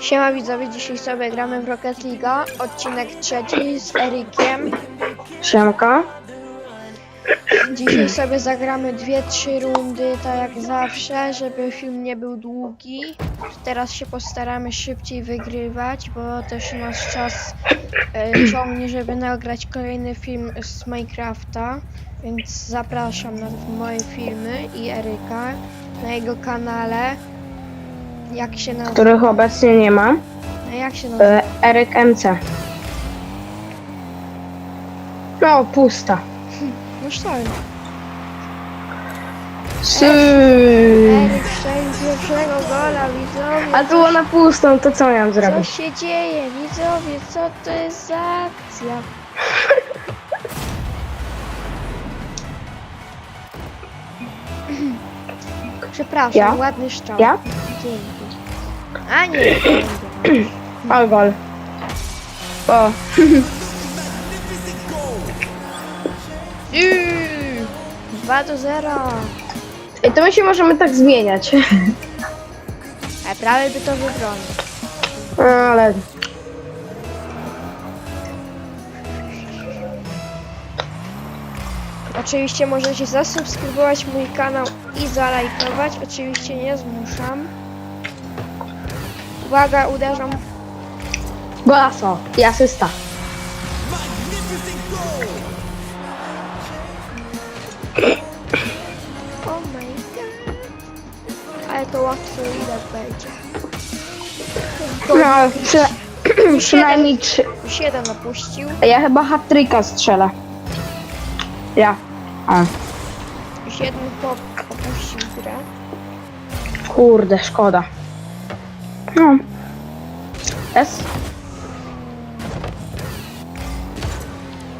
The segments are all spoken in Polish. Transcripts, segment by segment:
Siema widzowie, dzisiaj sobie gramy w Rocket League, odcinek trzeci z Erykiem. Siemka. Dzisiaj sobie zagramy dwie, trzy rundy, tak jak zawsze, żeby film nie był długi. Teraz się postaramy szybciej wygrywać, bo też nasz czas e, ciągnie, żeby nagrać kolejny film z Minecrafta. Więc zapraszam na moje filmy i Eryka na jego kanale. Jak się nazywa? Których obecnie nie ma. A Jak się nazywa? E, Eryk MC. No, pusta. No sztorm. Sy. Eryk strzelił pierwszego gola, widzowie. A tu na pustą, to co miałem Co zrobić? się dzieje, widzowie? Co to jest za akcja? Przepraszam, Ja? ładny szczał. Ja? Dzięki. A nie, gol. O, Yy, 2 do 0. i to my się możemy tak zmieniać. A prawie by to wybronił. Ale Oczywiście możecie zasubskrybować mój kanał i zalajkować. Oczywiście nie zmuszam. Uwaga, uderzam. golaso i asysta. Oh my god. Ale to łatwo ile będzie. No, przy, przynajmniej trzy. Już jeden opuścił. Ja chyba hat-tricka strzelę. Ja. A, jeden pop opuścił grę. kurde, szkoda. No. S.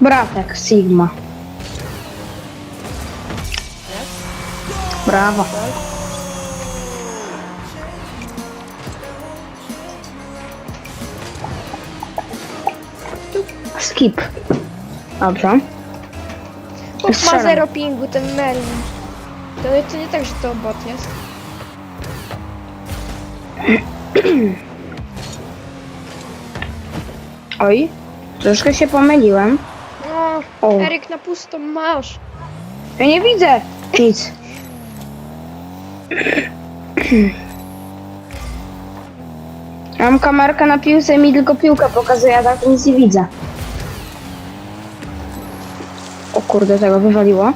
Bratek, Sigma. Brawo. Skip. Dobrze. Chłop ma Strzelam. zero pingu, ten Merlin. To, to nie tak, że to bot jest. Oj, troszkę się pomyliłem. No, O. Eryk na pustą masz. Ja nie widzę nic. Mam kamerkę na piłce i mi tylko piłkę pokazuje, a tak nic nie widzę. O kurde, tego wywaliło.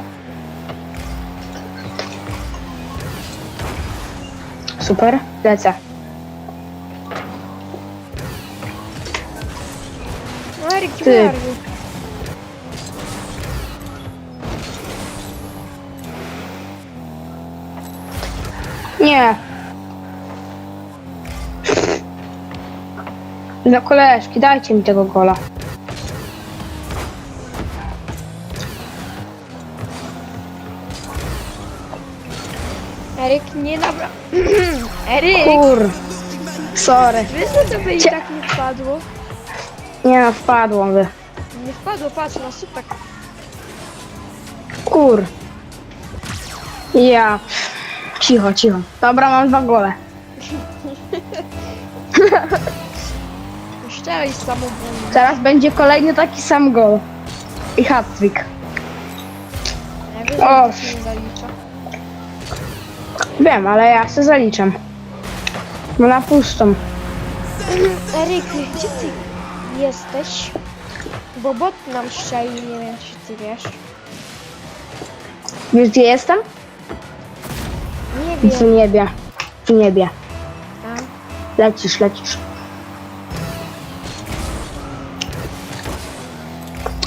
Super, lecę. Ty. Nie. Dla koleżki, dajcie mi tego gola. Eryk nie dobra. Eryk! Kur. Sorry. Wiesz, to by i Cie- tak nie wpadło? Nie no, wpadłam wy. Nie wpadło, patrz na super. Kur. Ja. Cicho, cicho. Dobra, mam dwa gole. Szczeraj samobójny. Teraz będzie kolejny taki sam gol. I hat-trick. Ja wiem, O. że to się nie zalicza. Wiem, ale ja się zaliczam. No na pustą. Eryk, gdzie ty jesteś? Bo bot nam strzelił, nie wiem czy ty wiesz. Wiesz gdzie jestem? Nie W wiem. niebie. W niebie. A? Lecisz, lecisz.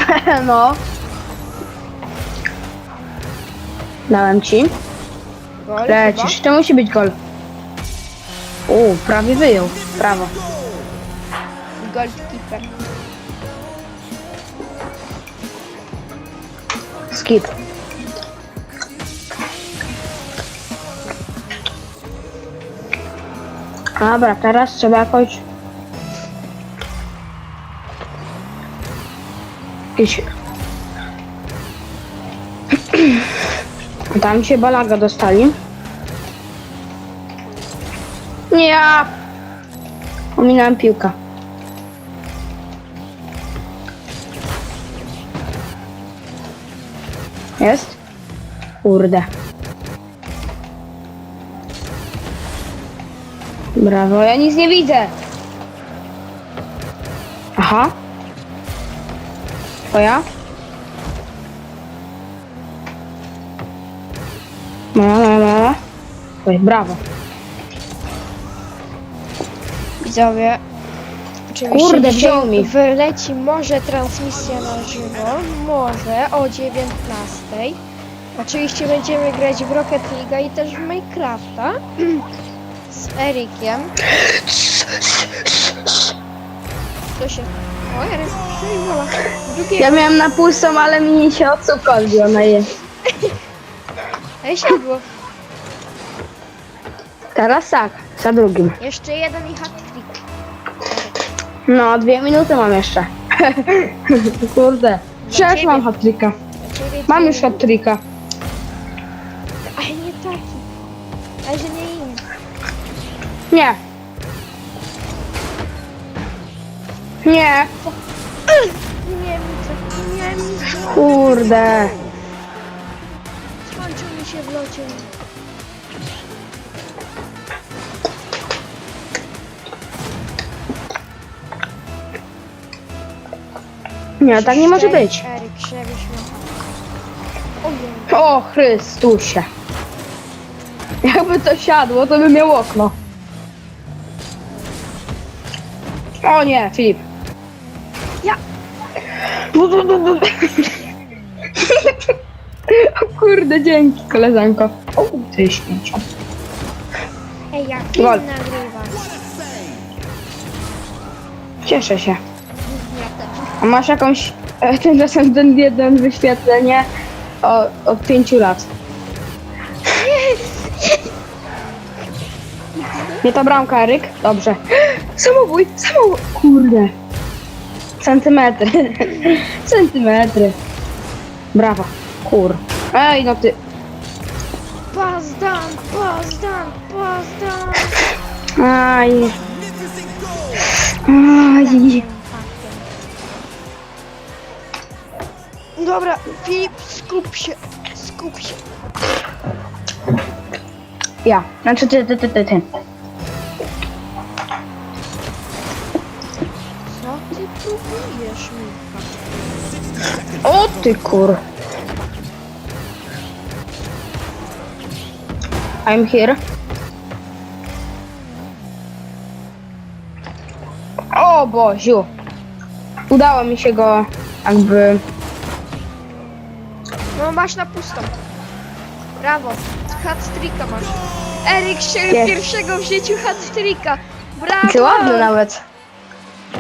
no. Dałem ci. Gol Lecisz. To musi być gol. U, prawie wyjął. Brawo. Chyba? Goldkeeper. Skip. Dobra, teraz trzeba jakoś... Jakiś... Tam się balaga dostali. Nie, Ominąłem piłkę. Jest? Kurde. Brawo, ja nic nie widzę. Aha. Twoja? Moja, moja, moja. Oj, brawo. Widzowie. Oczywiście Kurde, wziął mi. Wyleci może transmisja na żywo, może o 19. Oczywiście będziemy grać w Rocket League i też w Minecrafta z Erikiem. Co się... O, Eryk, strzeliła. Drugie... Ja miałem na pustą, ale mi się od suka odbiło na je. Ej, siadło. Teraz tak, za drugim. Jeszcze jeden i hat-trick. No, dwie minuty mam jeszcze. Kurde. Przecież mam hat-tricka. Mam już hat-tricka. Ale nie taki. Ale że nie inny. Nie. Nie. Nie widzę. Nie widzę. Kurde. Skończył mi się w locie. Nie, tak nie może być. Eryk. O Chrystusie. Jakby to siadło, to by miał okno. O nie, Filip. Ja... O kurde, dzięki koleżanko. O, ty śmiecią. Ej, ja film Gol. nagrywam. Cieszę się. A masz jakąś e, tymczasem ten jeden wyświetlenie o, od pięciu lat. Nie to bramka, Eryk? Dobrze. Samobój, samobój. Kurde. Centymetry. Centymetry. Brawo. Kur. Ej, no ty. Pazdan, pazdan, pazdan. Aj. Aj. Dobra, Filip, skup się, skup się. Ja. Znaczy ty, ty, ty, ty, ty. Co ty próbujesz, Micha? O ty kur. I'm here. O Boziu. Udało mi się go jakby... No masz na pustą. Brawo, hat-tricka masz. Eryk strzelił Jest. pierwszego w życiu hat-tricka. Brawo! Ty ładny nawet.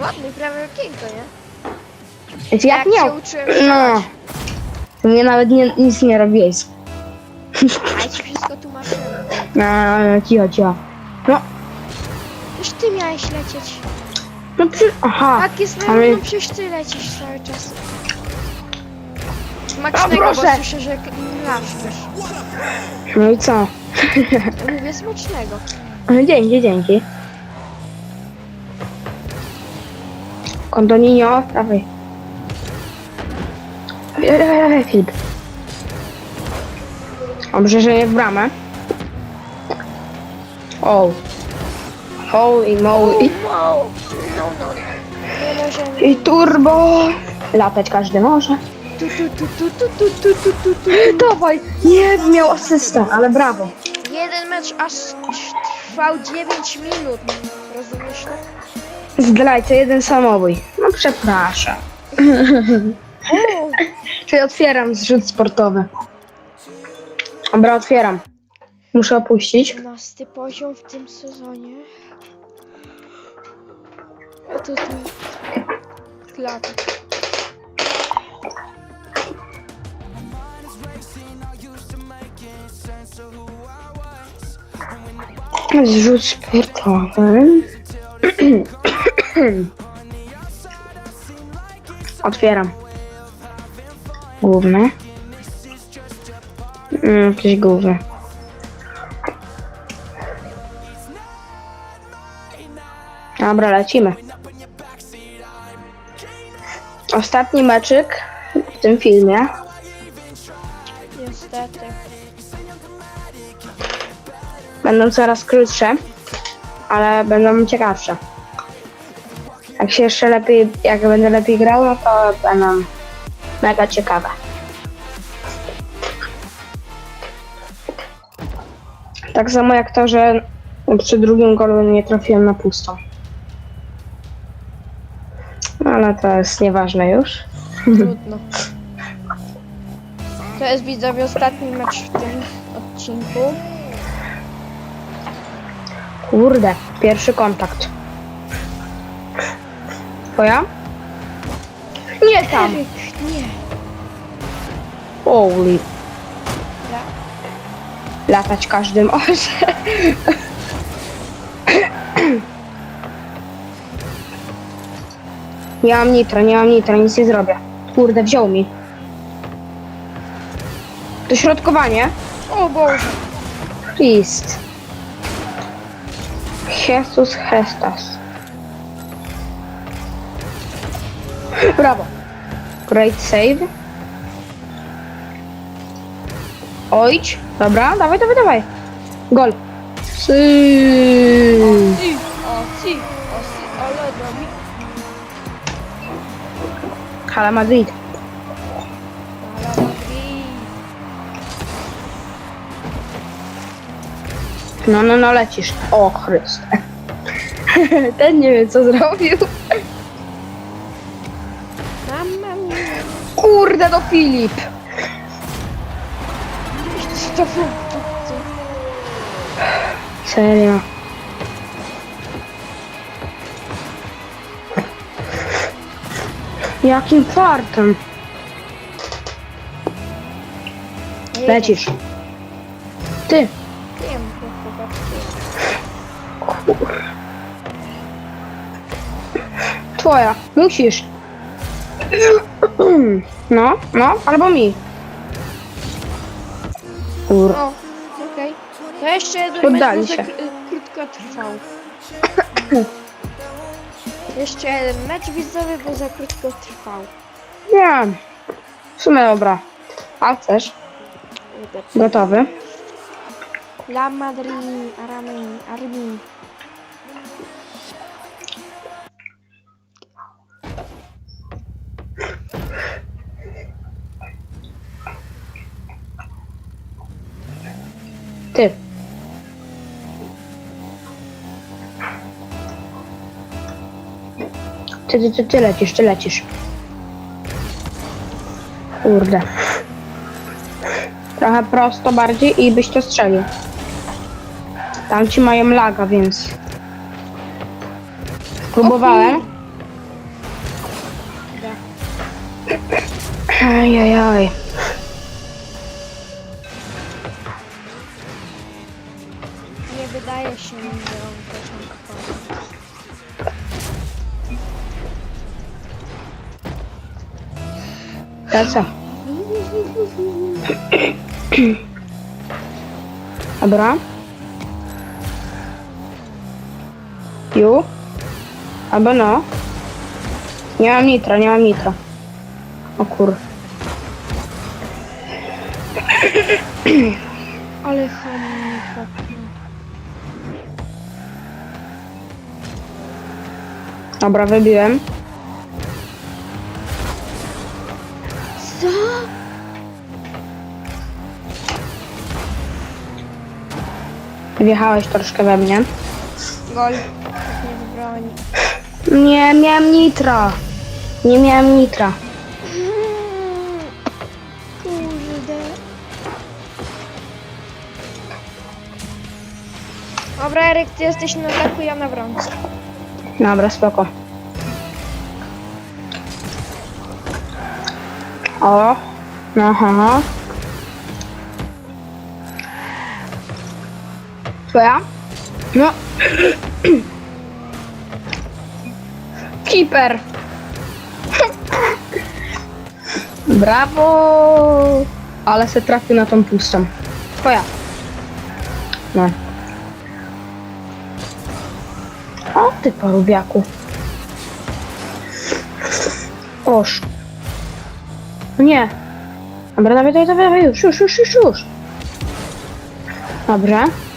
Ładny, prawie okienko, nie? Jak, Jak nie? się uczyłem No. Ty mnie nawet nie, nic nie robiłeś. A ja ci wszystko tłumaczyłem. No, cicho, cicho. No, Już ty miałeś lecieć. no przy... Aha. Tak jest ale- równo, przecież ty lecisz cały czas. Smacznego, bo proszę. słyszę, że klaszczesz. No i co? Mówię smacznego. No, Dzięki, dzięki. Kondoninio, dawaj. Eee, Filip. Dobrze, że nie w bramę. O. Holy moly. No, no, no. Nie możemy. I turbo. Latać każdy może. Tu, tu, tu, tu, tu, tu, tu, tu, tu. Dawaj. Nie, miał asystę, ale brawo. Jeden mecz aż trwał 9 minut. Rozumiesz to? Zdrajca, jeden samobój. No przepraszam. Czyli otwieram zrzut sportowy. Dobra, otwieram. Muszę opuścić. 12 poziom w tym sezonie. A to tu. Klapy. Zrzut sportowy. Otwieram. Główne. Mm, Jakieś główne. Dobra, lecimy. Ostatni meczyk w tym filmie. Niestety. Będą coraz krótsze, ale będą ciekawsze. Jak się jeszcze lepiej, jak będę lepiej grał, no to będą mega ciekawe. Tak samo jak to, że przy drugim golu nie trafiłem na pustą. No, Ale to jest nieważne już. Trudno. To jest widzowie ostatni mecz w tym odcinku. Kurde, pierwszy kontakt. Twoja? Nie tam. Eryk, nie. Holy. Latać każdy może. Nie mam nitra, nie mam nitra, nic nie zrobię. Kurde, wziął mi. Dośrodkowanie. O Boże. Christ. Jesus Hestas. Brawo. Great save. Ojdź. Dobra, dawaj, dawaj, dawaj. Gol. Sy. Hala Madrid. No, no, no, lecisz. O, Chryste. Ten nie wie, co zrobił. Kurde, do Filip. Co to było? Serio. Jakim fartem. Lecisz. Ty. Wiem, popatrzcie. Twoja. Musisz. No, no, albo mi. Kur. O, okej. To jeszcze jeden Poddali mecz, się. kr- krótko trwał. jeszcze jeden mecz widzowy, bo za krótko trwał. Nie. W sumie dobra. A chcesz? Gotowy? La Madrid, Arami, Armi. Ty, ty, ty, ty lecisz, ty lecisz. Kurde. Trochę prosto bardziej i byś to strzelił. Tamci mają laga, więc... Próbowałem. Ajajaj. Nie wydaje się że To co? Dobra. Ju. Albo no. Nie mam nitra, nie mam nitra. O kur. Ale chomika. Dobra, wybiłem. Wjechałeś troszkę we mnie. Gol. Tak nie. Nie miałem nitra. Nie miałem nitra. Kurde. Dobra, Eryk, ty jesteś na ataku, ja na brąz. Dobra, spoko. O. Aha. Twoja? No. Keeper. Brawo. Ale se trafił na tą pustą. Twoja. No. O, ty porubiaku. Oż. Nie. Dobra, dawaj, dawaj, dawaj, już, już, już, już, już. Dobrze.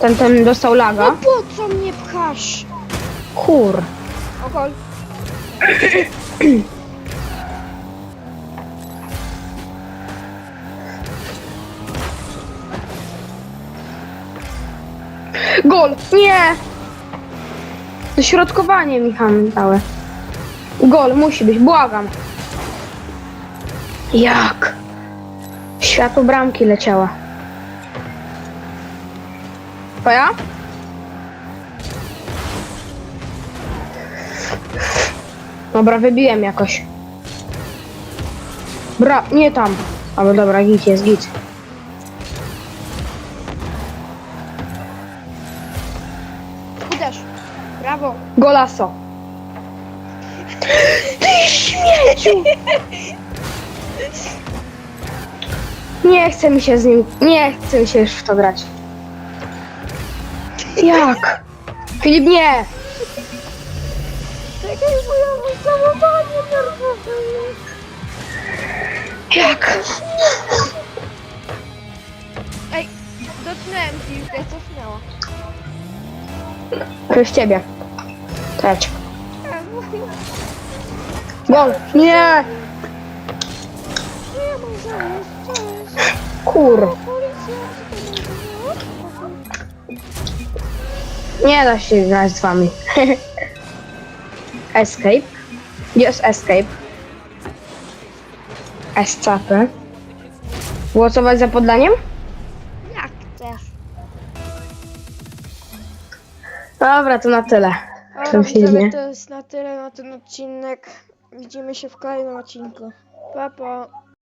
Ten, ten dostał No laga. po co mnie pchasz? Kur. O gol. Gol! Nie! Dośrodkowanie Michał dałe. Gol, musi być, błagam. Jak? Światło bramki leciała. Twoja? Dobra, wybiłem jakoś. Bra, nie tam. Albo dobra, git jest, git. Uderz. Brawo. Golaso. Ty śmieciu! Nie chce mi się z nim, nie chce mi się już w to grać. Jak? Filip, nie! Czekaj, bo ja mam załowanie nerwowe. Jak? Ej, dotknąłem piłkę, cofnęła. Przez ciebie. Trać. Gol! Nie! Ja mam zamiast, cześć. Kur. Nie da się grać z wami. escape. Jest escape. Escape. Głosować za poddaniem? Jak chcesz? Dobra, to na tyle. W tym filmie. to jest na tyle na ten odcinek. Widzimy się w kolejnym odcinku. Pa, pa.